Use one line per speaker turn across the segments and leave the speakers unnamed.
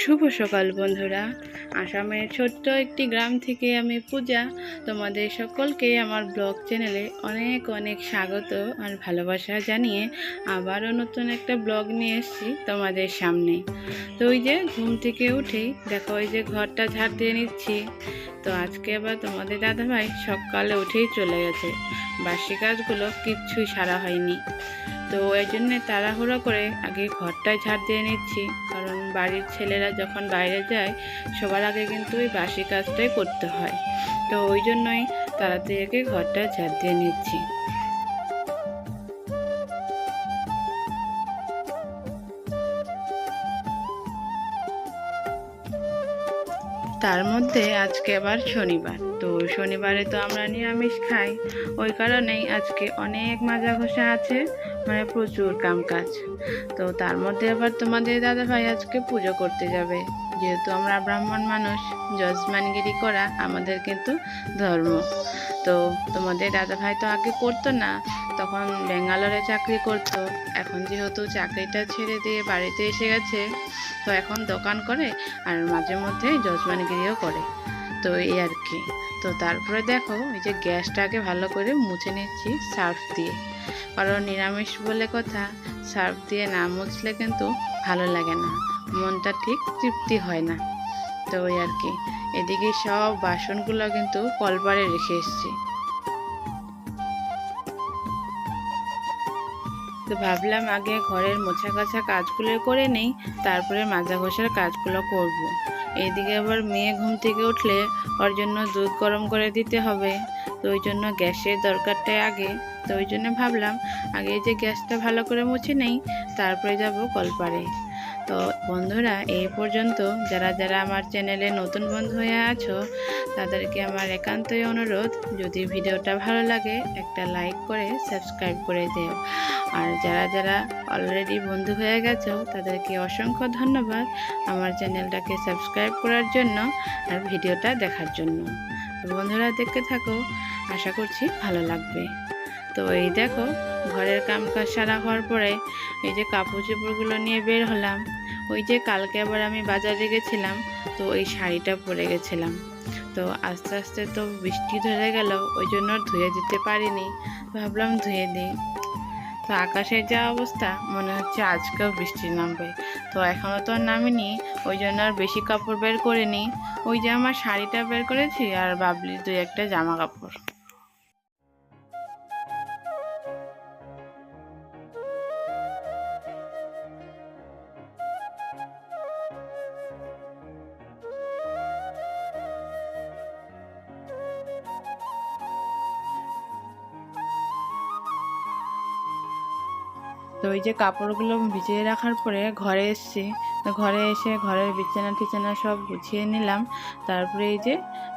শুভ সকাল বন্ধুরা। আসামের ছোট্ট একটি গ্রাম থেকে আমি পূজা। তোমাদের সকলকে আমার ব্লগ চ্যানেলে অনেক অনেক স্বাগত আর ভালোবাসা জানিয়ে আবারও নতুন একটা ব্লগ নিয়ে এসেছি তোমাদের সামনে। তো ওই যে ঘুম থেকে উঠেই দেখো ওই যে ঘরটা ঝাড় দিয়ে নিচ্ছি। তো আজকে আবার তোমাদের দাদাভাই সকালে উঠেই চলে গেছে। বাসি কাজগুলো কিচ্ছুই সারা হয়নি। তো এই জন্যে তাড়াহুড়ো করে আগে ঘরটায় ঝাড় দিয়ে নিচ্ছি। কারণ বাড়ির ছেলেরা যখন বাইরে যায়, সবার আগে কিন্তু ওই বাসি কাজটাই করতে হয়। তো ওই জন্যই তাড়াতাড়ি আগে ঘরটা ঝাড় দিয়ে নিচ্ছি। তার মধ্যে আজকে আবার শনিবার। তো শনিবারে তো আমরা নিরামিষ খাই। ওই কারণেই আজকে অনেক মাজা ঘষা আছে মানে প্রচুর কাম কাজ তো তার মধ্যে আবার তোমাদের দাদা ভাই আজকে পুজো করতে যাবে। যেহেতু আমরা ব্রাহ্মণ মানুষ, যজমানগিরি করা আমাদের কিন্তু ধর্ম। তো তোমাদের দাদা ভাই তো আগে করতো না, তখন ব্যাঙ্গালোরে চাকরি করতো। এখন যেহেতু চাকরিটা ছেড়ে দিয়ে বাড়িতে এসে গেছে, তো এখন দোকান করে আর মাঝে মধ্যে যজমানগিরিও করে। তো এই আর কি। তো তারপরে দেখো, এই যে গ্যাসটাকে ভালো করে মুছে নিচ্ছি সার্ফ দিয়ে। কারণ নিরামিষ বলে কথা, সার্ফ দিয়ে না মুছলে কিন্তু ভালো লাগে না, মনটা ঠিক তৃপ্তি হয় না। তো ওই আর কি। এদিকে সব বাসনগুলো কিন্তু কলপারে রেখে এসেছি। তো ভাবলাম আগে ঘরের মোছা কাছা কাজগুলো করে নেই, তারপরে মাজা ঘষার কাজগুলো করব। এইদিকে আবার মেয়ে ঘুম থেকে উঠলে ওর জন্য দুধ গরম করে দিতে হবে। তো ওই জন্য গ্যাসের দরকারটাই আগে। তো ওই জন্য ভাবলাম আগে যে গ্যাসটা ভালো করে মুছে নেই, তারপরে যাব কলপারে তো বন্ধুরা, এই পর্যন্ত। যারা যারা আমার চ্যানেলে নতুন বন্ধু হয়ে আছো, তাদেরকে আমার একান্তই অনুরোধ, যদি ভিডিওটা ভালো লাগে, একটা লাইক করে সাবস্ক্রাইব করে দেও। আর যারা যারা অলরেডি বন্ধু হয়ে গেছো, তাদেরকে অসংখ্য ধন্যবাদ আমার চ্যানেলটাকে সাবস্ক্রাইব করার জন্য আর ভিডিওটা দেখার জন্য। তো বন্ধুরা, দেখতে থাকো, আশা করছি ভালো লাগবে। তো এই দেখো, ঘরের কাম কাজ সারা হওয়ার পরে এই যে কাপড় চোপড়গুলো নিয়ে বের হলাম। ওই যে কালকে আবার আমি বাজারে গেছিলাম, তো ওই শাড়িটা পরে গেছিলাম। তো আস্তে আস্তে তো বৃষ্টি ধরে গেল, ওই জন্য ধুয়ে দিতে পারিনি, ভাবলাম ধুয়ে দিই। তো আকাশের যা অবস্থা, মনে হচ্ছে আজকেও বৃষ্টি নামবে। তো এখনও তো নামেনি, ওই জন্য আর বেশি কাপড় বের করিনি। ওই যে আমার শাড়িটা বের করেছি, আর বাবলির দুই একটা জামা কাপড়। তো ওই যে কাপড়গুলো ভিজিয়ে রাখার পরে ঘরে এসছি। তো ঘরে এসে ঘরের বিছানা টিছানা সব গুছিয়ে নিলাম। তারপরে এই যে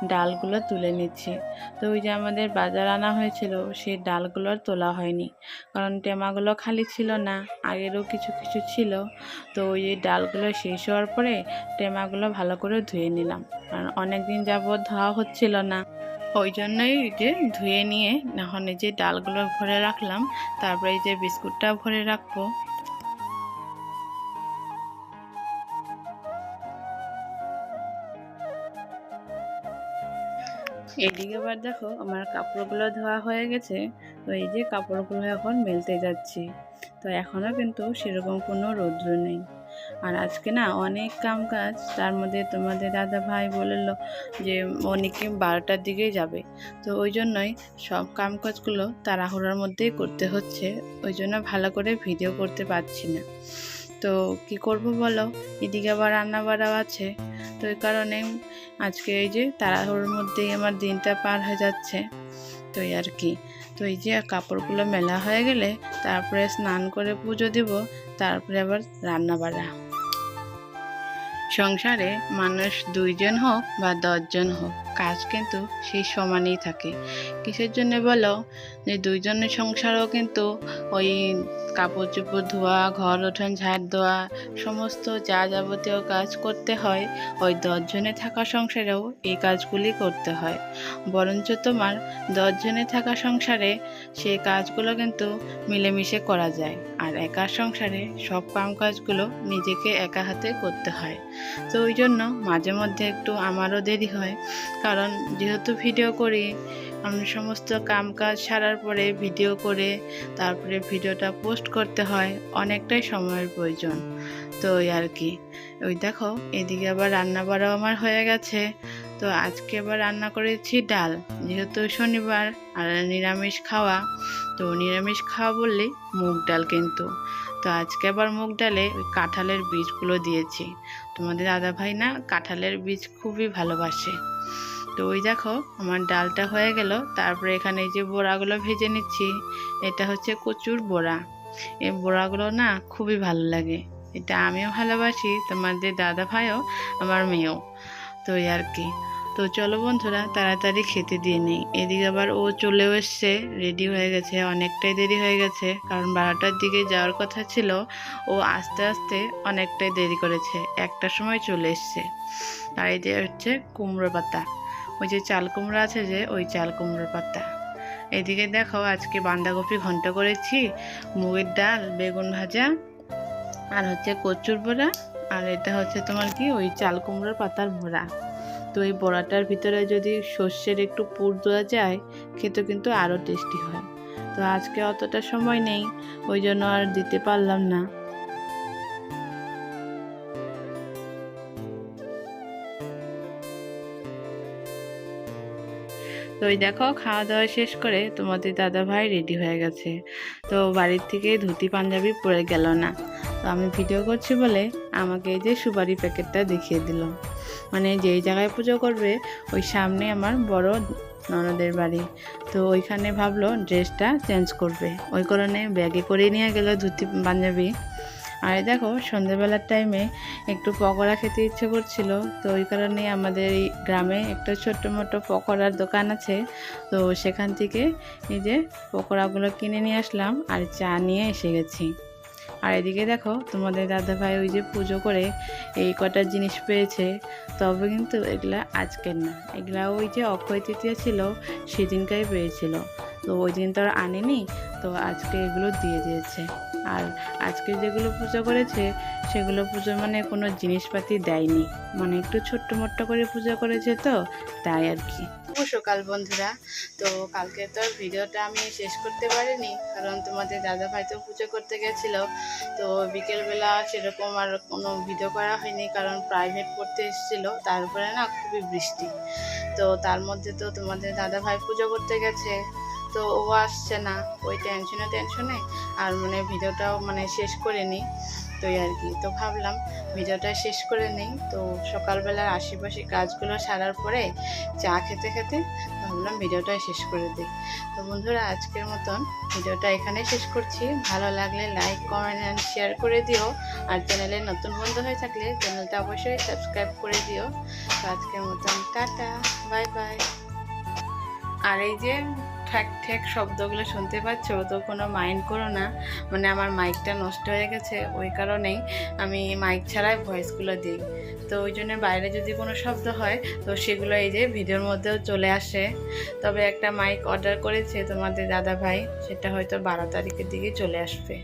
ডালগুলো তুলে নিচ্ছি। তো ওই যে আমাদের বাজার আনা হয়েছিল, সেই ডালগুলো আর তোলা হয়নি। কারণ টেমাগুলো খালি ছিল না, আগেরও কিছু কিছু ছিল। তো ওই যে ডালগুলো শেষ হওয়ার পরে টেমাগুলো ভালো করে ধুয়ে নিলাম। কারণ অনেক দিন যাবৎ ধোয়া হচ্ছিল না। ওই জন্যই যে ধুয়ে নিয়ে এখন যে ডালগুলো ভরে রাখলাম, তারপরে এই যে বিস্কুটটা ভরে রাখব। এদিকে আবার দেখো আমার কাপড়গুলো ধোয়া হয়ে গেছে, তো এই যে কাপড়গুলো এখন মেলতে যাচ্ছি। তো এখনও কিন্তু সেরকম কোনো রৌদ্র নেই। আর আজকে না অনেক কাম কাজ, তার মধ্যে তোমাদের দাদা ভাই বলল যে অনেকে বারোটার দিকেই যাবে। তো ওই জন্যই সব কাম কাজগুলো তাড়াহুড়োর মধ্যেই করতে হচ্ছে, ওই জন্য ভালো করে ভিডিও করতে পারছি না। তো কি করব বলো? এদিকে আবার রান্না বাড়াও আছে। তো এই কারণে আজকে এই যে তাড়াহুড়োর মধ্যেই আমার দিনটা পার হয়ে যাচ্ছে। তো আর কি। তো এই যে কাপড়গুলো মেলা হয়ে গেলে তারপরে স্নান করে পুজো দিব, তারপরে আবার রান্না বাড়া সংসারে মানুষ দুইজন হোক বা দশজন হোক। কাজ কিন্তু সেই সমানই থাকে। কিসের জন্য বলো? যে দুইজনের সংসারও কিন্তু ওই কাপড় চোপড় ধোয়া, ঘর ওঠান ঝাড় দেওয়া, সমস্ত যা যাবতীয় কাজ করতে হয়, ওই দশজনে থাকা সংসারেও এই কাজগুলি করতে হয়। বরঞ্চ তোমার দশজনে থাকা সংসারে সেই কাজগুলো কিন্তু মিলেমিশে করা যায় আর একা সংসারে সব কাম কাজগুলো নিজেকে একা হাতে করতে হয়। তো ওই জন্য মাঝে মধ্যে একটু আমারও দেরি হয়। কারণ যেহেতু ভিডিও করি আমি সমস্ত কাম কাজ সারার পরে ভিডিও করে তারপরে ভিডিওটা পোস্ট করতে হয়, অনেকটাই সময়ের প্রয়োজন। তো আর কি। ওই দেখো, এদিকে আবার রান্না বাড়াও আমার হয়ে গেছে। তো আজকে আবার রান্না করেছি ডাল। যেহেতু শনিবার আর নিরামিষ খাওয়া, তো নিরামিষ খাওয়া বললেই মুগ ডাল কিন্তু। তো আজকে আবার মুগ ডালে ওই কাঁঠালের বীজগুলো দিয়েছি। তোমাদের দাদা ভাই না কাঁঠালের বীজ খুবই ভালোবাসে। তো ওই দেখো আমার ডালটা হয়ে গেল। তারপরে এখানে এই যে বড়াগুলো ভেজে নিচ্ছি, এটা হচ্ছে কচুর বড়া। এই বড়াগুলো না খুবই ভালো লাগে। এটা আমিও ভালোবাসি, তোমাদের দাদা ভাইও, আমার মেয়েও। তো আর কি। তো চলো বন্ধুরা, তাড়াতাড়ি খেতে দিয়ে নেই। এদিকে আবার ও চলেও এসছে রেডি হয়ে গেছে, অনেকটাই দেরি হয়ে গেছে, কারণ বারোটার দিকে যাওয়ার কথা ছিল। ও আস্তে আস্তে অনেকটাই দেরি করেছে, একটার সময় চলে এসছে। আর এই হচ্ছে কুমড়ো পাতা। ওই যে চাল কুমড়ো আছে যে, ওই চাল কুমড়োর পাতা। এদিকে দেখো, আজকে বাঁধাকপি ঘন্ট করেছি, মুগের ডাল, বেগুন ভাজা, আর হচ্ছে কচুর বড়া, আর এটা হচ্ছে তোমার কি, ওই চাল কুমড়োর পাতার বড়া। তো এই বড়াটার ভিতরে যদি সর্ষের একটু পুর দেওয়া যায়, খেতে কিন্তু আরও টেস্টি হয়। তো আজকে অতটা সময় নেই, ওই জন্য আর দিতে পারলাম না। তো ওই দেখো, খাওয়া দাওয়া শেষ করে তোমাদের দাদা ভাই রেডি হয়ে গেছে। তো বাড়ির থেকে ধুতি, পাঞ্জাবি পরে গেল না। তো আমি ভিডিও করছি বলে আমাকে এই যে সুপারি প্যাকেটটা দেখিয়ে দিল। মানে যেই জায়গায় পুজো করবে, ওই সামনে আমার বড় ননদের বাড়ি। তো ওইখানে ভাবলো ড্রেসটা চেঞ্জ করবে। ওই কারণে ব্যাগে করে নিয়ে গেল ধুতি, পাঞ্জাবি। আর দেখো, সন্ধ্যেবেলার টাইমে একটু পকোড়া খেতে ইচ্ছে করছিল, তো ওই কারণে আমাদের এই গ্রামে একটা ছোট্ট মোটো পকোড়ার দোকান আছে। তো সেখান থেকে এই যে পকোড়াগুলো কিনে নিয়ে আসলাম আর চা নিয়ে এসে গেছি। আর এদিকে দেখো, তোমাদের দাদা ভাই ওই যে পুজো করে এই কটা জিনিস পেয়েছে, তবে কিন্তু এগুলা আজকের না। এগুলা ওই যে অক্ষয় তৃতীয়া ছিল, সেদিনকাই পেয়েছিল। তো ওই দিন তো আর আনেনি, তো আজকে এগুলো দিয়ে দিয়েছে। আর আজকে যেগুলো পুজো করেছে, সেগুলো পুজো মানে কোনো জিনিসপাতি দেয়নি। মানে একটু ছোট্ট মোট্ট করে পুজো করেছে তো, তাই আর কি। সকাল বন্ধুরা। তো কালকে তো ভিডিওটা আমি শেষ করতে পারিনি, কারণ তোমাদের দাদা ভাই তো পুজো করতে গেছিল। তো বিকেলবেলা সেরকম আর কোনো ভিডিও করা হয়নি, কারণ প্রাইভেট পড়তে এসেছিল। তারপরে না খুবই বৃষ্টি। তো তার মধ্যে তো তোমাদের দাদা ভাই পুজো করতে গেছে। তো ও আসছে না, ওই টেনশনে টেনশনে আর মানে ভিডিওটাও মানে শেষ করে নিই, তো আর কি, তো ভাবলাম ভিডিওটা শেষ করে নিই, তো সকালবেলার আশেপাশে কাজগুলো সারার পরে চা খেতে খেতে ভাবলাম ভিডিওটা শেষ করে দিই। তো বন্ধুরা, আজকের মতন ভিডিওটা এখানে শেষ করছি, ভালো লাগলে লাইক কমেন্ট অ্যান্ড শেয়ার করে দিও, আর চ্যানেলে নতুন বন্ধু হয়ে থাকলে চ্যানেলটা অবশ্যই সাবস্ক্রাইব করে দিও। তো আজকের মতন টাটা বাই বাই আর এই যে ঠ্যাক ঠ্যাক শব্দগুলো শুনতে পাচ্ছ? তো কোনো মাইন্ড করো না। মানে আমার মাইকটা নষ্ট হয়ে গেছে, ওই কারণেই আমি মাইক ছাড়াই ভয়েসগুলো দিই। তো ওই জন্য বাইরে যদি কোনো শব্দ হয়, তো সেগুলো এই যে ভিডিওর মধ্যেও চলে আসে। তবে একটা মাইক অর্ডার করেছে তোমাদের দাদা ভাই সেটা হয়তো বারো তারিখের দিকে চলে আসবে।